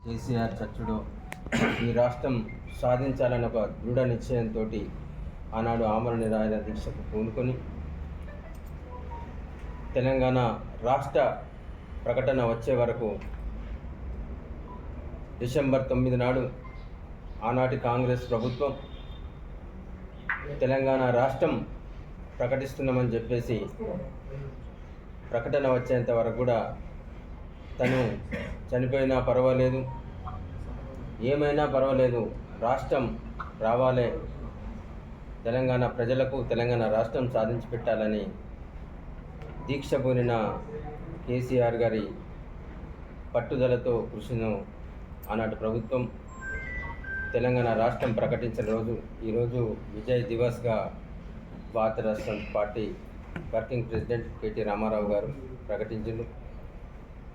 కేసీఆర్ చచ్చుడు. ఈ రాష్ట్రం సాధించాలని ఒక దృఢ నిశ్చయంతో ఆనాడు ఆమరణ నిరాయుధ దీక్షకు పూనుకొని తెలంగాణ రాష్ట్ర ప్రకటన వచ్చే వరకు డిసెంబర్ తొమ్మిది నాడు ఆనాటి కాంగ్రెస్ ప్రభుత్వం తెలంగాణ రాష్ట్రం ప్రకటిస్తున్నామని చెప్పేసి ప్రకటన వచ్చేంత వరకు కూడా తను చనిపోయినా పర్వాలేదు. ఏమైనా పర్వాలేదు. రాష్ట్రం రావాలే. తెలంగాణ ప్రజలకు తెలంగాణ రాష్ట్రం సాధించి పెట్టాలని దీక్ష పూనిన కేసీఆర్ గారి పట్టుదలతో కృషిను ఆనాటి ప్రభుత్వం తెలంగాణ రాష్ట్రం ప్రకటించిన రోజు ఈరోజు విజయ్ దివస్గా భారత రాష్ట్రం party working president K T Rama Rao గారు ప్రకటించారు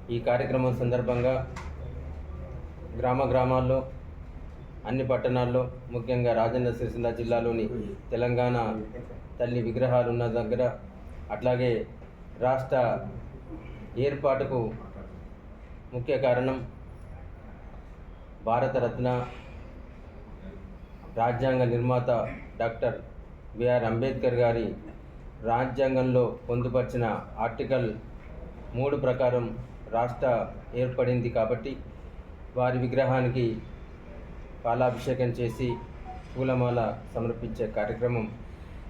ఈ కార్యక్రమం సందర్భంగా గ్రామ గ్రామాల్లో అన్ని పట్టణాల్లో ముఖ్యంగా రాజన్న సిరిసిల్ల జిల్లాలోని తెలంగాణ తల్లి విగ్రహాలు ఉన్న దగ్గర అట్లాగే రాష్ట్ర ఏర్పాటుకు ముఖ్య కారణం భారతరత్న రాజ్యాంగ నిర్మాత డాక్టర్ బిఆర్ అంబేద్కర్ గారి రాజ్యాంగంలో పొందుపరిచిన ఆర్టికల్ మూడు ప్రకారం రాష్ట్ర ఏర్పడింది కాబట్టి వారి విగ్రహానికి పాలాభిషేకం చేసి పూలమాల సమర్పించే కార్యక్రమం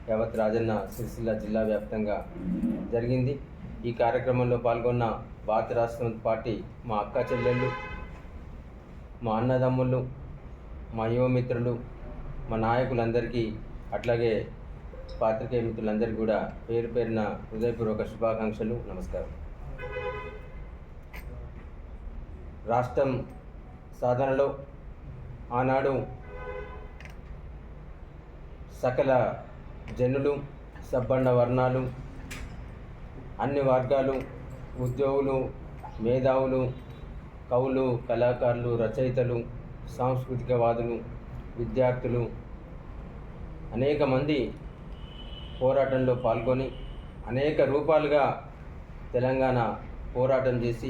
యావత్ రాజన్న సిరిసిల్ల జిల్లా వ్యాప్తంగా జరిగింది. ఈ కార్యక్రమంలో పాల్గొన్న భారత రాష్ట్రం పార్టీ మా అక్క చెల్లెళ్ళు మా అన్నదమ్ముళ్ళు మా యువమిత్రులు మా నాయకులందరికీ అట్లాగే పాత్రికేయ మిత్రులందరికీ కూడా పేరు పేరున హృదయపూర్వక శుభాకాంక్షలు నమస్కారం. రాష్ట్రం సాధనలో ఆనాడు సకల జనులు సబ్బండ వర్ణాలు అన్ని వర్గాలు ఉద్యోగులు మేధావులు కవులు కళాకారులు రచయితలు సాంస్కృతికవాదులు విద్యార్థులు అనేక మంది పోరాటంలో పాల్గొని అనేక రూపాలుగా తెలంగాణ పోరాటం చేసి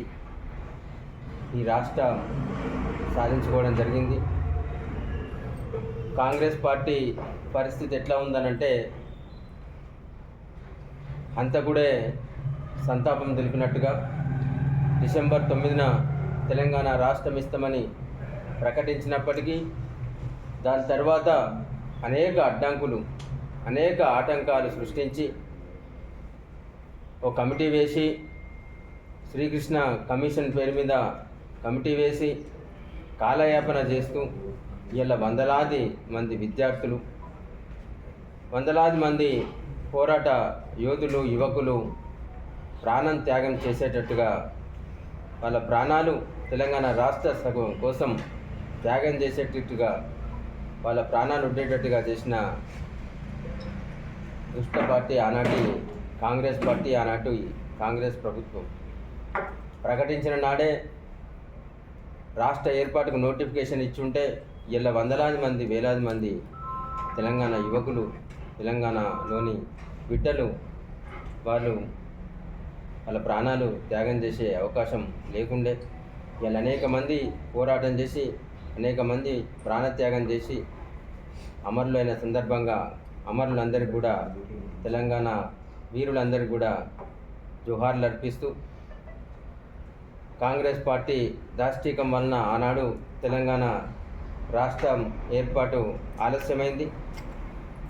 ఈ రాష్ట్ర సాధించుకోవడం జరిగింది. కాంగ్రెస్ పార్టీ పరిస్థితి ఎట్లా ఉందనంటే హంతకుడే సంతాపం తెలిపినట్టుగా డిసెంబర్ తొమ్మిదిన తెలంగాణ రాష్ట్రం ఇస్తామని ప్రకటించినప్పటికీ దాని తర్వాత అనేక అడ్డంకులు అనేక ఆటంకాలు సృష్టించి ఒక కమిటీ వేసి శ్రీకృష్ణ కమిషన్ పేరు మీద కమిటీ వేసి కాలయాపన చేస్తూ ఇలా వందలాది మంది విద్యార్థులు వందలాది మంది పోరాట యోధులు యువకులు ప్రాణం త్యాగం చేసేటట్టుగా వాళ్ళ ప్రాణాలు తెలంగాణ రాష్ట్ర సగం కోసం త్యాగం చేసేటట్టుగా వాళ్ళ ప్రాణాలు ఉండేటట్టుగా చేసిన దుష్ట పార్టీ ఆనాటి కాంగ్రెస్ పార్టీ ఆనాటి కాంగ్రెస్ ప్రభుత్వం. ప్రకటించిన నాడే రాష్ట్ర ఏర్పాటుకు నోటిఫికేషన్ ఇచ్చుంటే ఇలా వందలాది మంది వేలాది మంది తెలంగాణ యువకులు తెలంగాణలోని బిడ్డలు వాళ్ళు వాళ్ళ ప్రాణాలు త్యాగం చేసే అవకాశం లేకుండే. ఇలా అనేక మంది పోరాటం చేసి అనేక మంది ప్రాణత్యాగం చేసి అమరులైన సందర్భంగా అమరులందరికీ కూడా తెలంగాణ వీరులందరికీ కూడా జోహార్లు అర్పిస్తూ కాంగ్రెస్ పార్టీ దాష్టీకం వలన ఆనాడు తెలంగాణ రాష్ట్రం ఏర్పాటు ఆలస్యమైంది.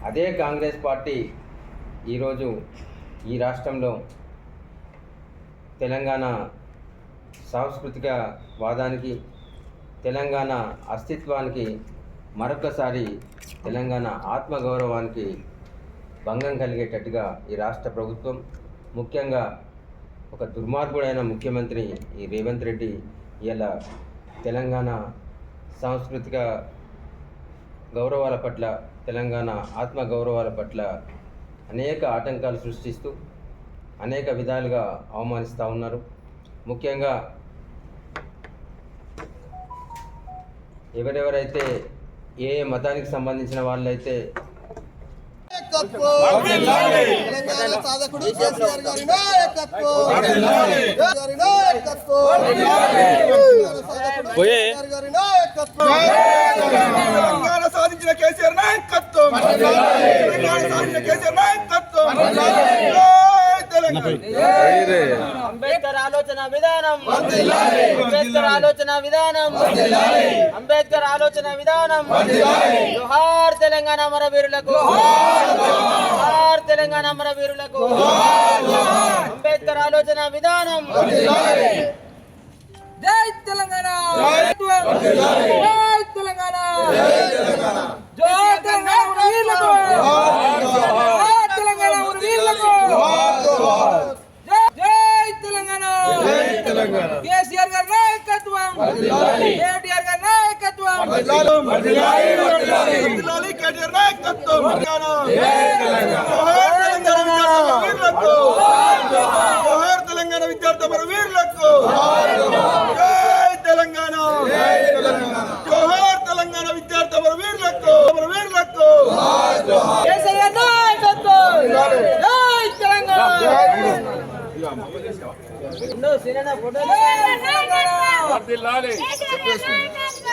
అదే కాంగ్రెస్ పార్టీ ఈరోజు ఈ రాష్ట్రంలో తెలంగాణ సాంస్కృతిక వాదానికి తెలంగాణ అస్తిత్వానికి మరొకసారి తెలంగాణ ఆత్మగౌరవానికి భంగం కలిగేటట్టుగా ఈ రాష్ట్ర ప్రభుత్వం ముఖ్యంగా ఒక దుర్మార్గుడైన ముఖ్యమంత్రి ఈ రేవంత్ రెడ్డి ఇలా తెలంగాణ సాంస్కృతిక గౌరవాల పట్ల తెలంగాణ ఆత్మ గౌరవాల పట్ల అనేక ఆటంకాలు సృష్టిస్తూ అనేక విధాలుగా అవమానిస్తూ ఉన్నారు. ముఖ్యంగా ఎవరెవరైతే ఏ మతానికి సంబంధించిన వాళ్ళైతే సాధకుడు కేసీఆర్ గారి నాయకత్వం సాధించిన కేసీఆర్ నాయకత్వం. సాధించిన కేసీఆర్ నాయకత్వం. అంబేద్కర్ ఆలోచన విధానం. అంబేద్కర్ ఆలోచన విధానం. అంబేద్కర్ ఆలోచన విధానం. జోహార్ తెలంగాణ అమరవీరులకు. జోహార్ తెలంగాణ అమరవీరులకు. అంబేద్కర్ ఆలోచన విధానం. జై తెలంగాణ. జై తెలంగాణ. జై తెలంగాణ అమరవీరులకు జై తెలంగాణ అమరవీరులకు జై- జై తెలంగాణ కేసీఆర్ గారి నాయకత్వం కేటీఆర్ గారి నాయకత్వం వర్ధిల్లాలి కేటీఆర్ నాయకత్వం జోహార్ తెలంగాణ వీరులకు జోహార్ తెలంగాణ విద్యార్థి మన వీరులకు జై తెలంగాణ జోహార్ తెలంగాణ విద్యార్థి మన వీరులకు మన వీరులకు కేసీఆర్ గారి నాయకత్వం జై తెలంగాణ ఉండు, సీనన్న ఫోటోలు. జై తెలంగాణ